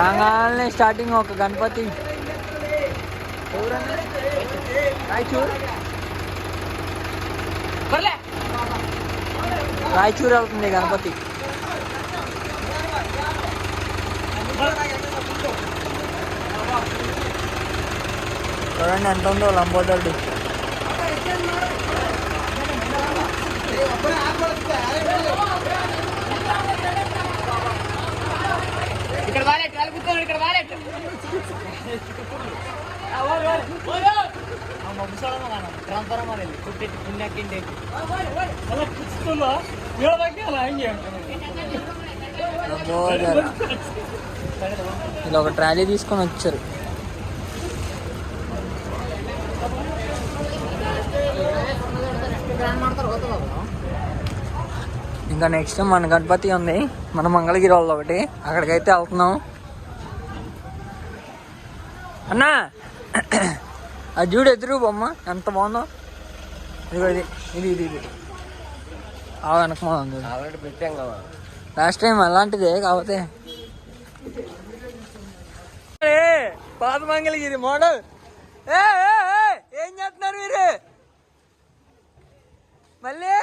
కాగానే స్టార్టింగ్ ఒక గణపతి. రాయచూర్? రాయచూర్ వెళ్తుంది గణపతి. చూడండి ఎంత ఉందో లంబోదరుడు ఇక్కడ వాలెట్ వాళ్ళు కూర్చోండి ఇక్కడ వాలెట్ లంబోదర ఇలా ఒక ట్రాలీ తీసుకొని వచ్చారు. ఇంకా నెక్స్ట్ మన గణపతి ఉంది. మన మంగళగిరి వాళ్ళు ఒకటి. అక్కడికైతే వెళ్తున్నాం. అన్నా! అది చూడు ఎదురు బొమ్మ ఎంత బాగుందో. ఇదిగో ఇది ఇది ఇది ఇది. ఆ వెనక ఉంది ఆల్రెడీ పెట్టాం కదా. లాస్ట్ టైం అలాంటిదే కాకపోతే. పాత మంగళగిరి మోడల్. ఏ ఏ, ఏ, ఏం చేస్తున్నారు మీరు? మళ్ళీ.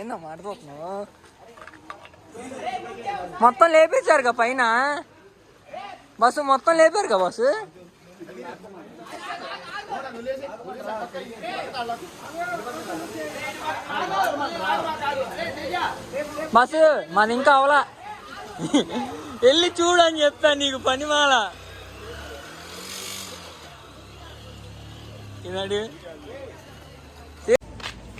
ఏందో మాట్లాడుతున్నావు? మొత్తం లేపేశారుగా పైన? బస్సు మొత్తం లేపారుగా బస్సు? బస్సు మాది ఇంకా అవలా. వెళ్ళి చూడని చెప్తా నీకు పని మాల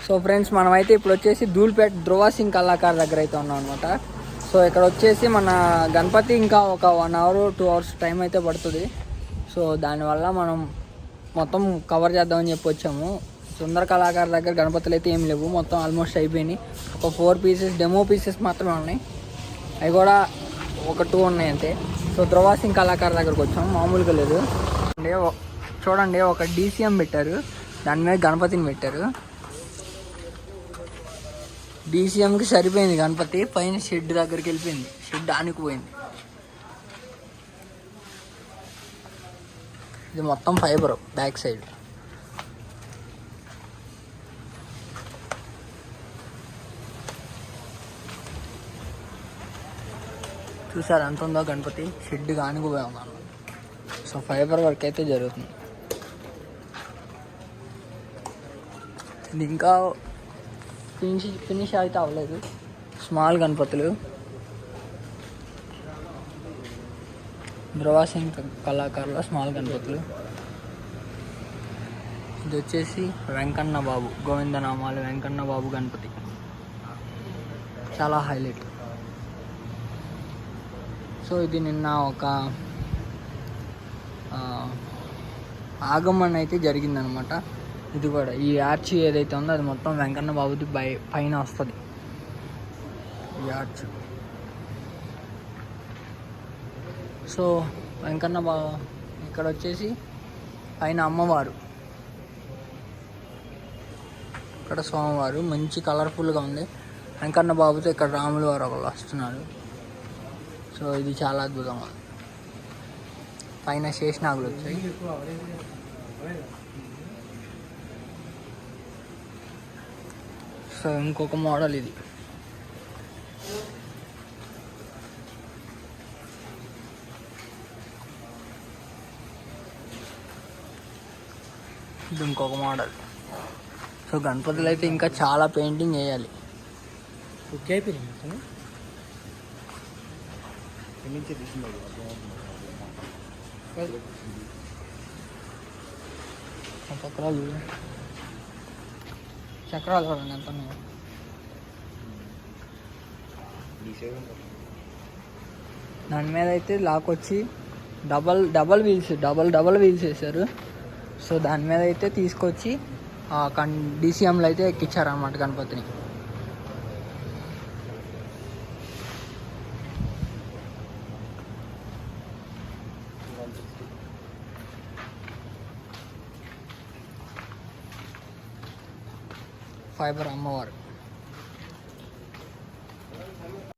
సో ఫ్రెండ్స్ మనమైతే ఇప్పుడు వచ్చేసి ధూల్పేట ధ్రువ సింగ్ కళాకార్ దగ్గర అయితే ఉన్నాం అనమాట సో ఇక్కడ వచ్చేసి మన గణపతి ఇంకా ఒక one hour two hours time అయితే పడుతుంది. సో దానివల్ల మనం మొత్తం కవర్ చేద్దామని చెప్పి వచ్చాము. సుందర కళాకారు దగ్గర గణపతులు అయితే ఏం లేవు. మొత్తం ఆల్మోస్ట్ అయిపోయినాయి. ఒక ఫోర్ పీసెస్ డెమో పీసెస్ మాత్రమే ఉన్నాయి. అవి కూడా ఒక టూ ఉన్నాయి అంతే. సో ధ్రువ కళాకారు దగ్గరకు వచ్చాము. మామూలుగా లేదు. అంటే చూడండి ఒక డీసీఎం పెట్టారు. దాని మీద గణపతిని పెట్టారు. డీసీఎంకి సరిపోయింది గణపతి పైన షెడ్ దగ్గరికి వెళ్ళిపోయింది. షెడ్ ఆనికిపోయింది. ఇది మొత్తం ఫైబర్ బ్యాక్ సైడ్. చూసారు ఎంత ఉందో గణపతి? షెడ్ ఆనుకుపోయి ఉన్నాను సో ఫైబర్ వర్క్ అయితే జరుగుతుంది. ఇంకా ఫినిష్ ఫినిష్ అయితే అవ్వలేదు. స్మాల్ గణపతులు. ధ్రువాసింగ్ కళాకారుల స్మాల్ గణపతులు. ఇది వచ్చేసి వెంకన్న బాబు గోవిందనామాలు వెంకన్న బాబు గణపతి. చాలా హైలైట్. సో ఇది నిన్న ఒక ఆగమన్ అయితే జరిగిందనమాట. ఇది కూడా. ఈ ఆర్చ్ ఏదైతే ఉందో అది మొత్తం వెంకన్న బాబుది పై పైన వస్తుంది. ఈ ఆర్చ్ సో వెంకన్న బాబు ఇక్కడ వచ్చేసి పైన అమ్మవారు. ఇక్కడ స్వామివారు మంచి కలర్ఫుల్గా ఉంది. వెంకన్న బాబుతో ఇక్కడ రాములు వారు ఒకళ్ళు వస్తున్నారు. సో ఇది చాలా అద్భుతంగా ఉంది. పైన శేషనాగులు వచ్చాయి. సో ఇంకొక మోడల్ ఇది. ఇది ఇంకొక మోడల్. సో గణపతులు అయితే ఇంకా చాలా పెయింటింగ్ వేయాలి. ఓకే అయిపోయింది చక్రాలు చూడండి ఎంత ఉన్నాయో. దాని మీద అయితే లాక్ వచ్చి double double wheels double double wheels వేశారు. సో దాని మీద అయితే తీసుకొచ్చి కన్ డీసీఎంలో అయితే ఎక్కించారన్నమాట గణపతిని. ఫైబర్ అమ్మవారు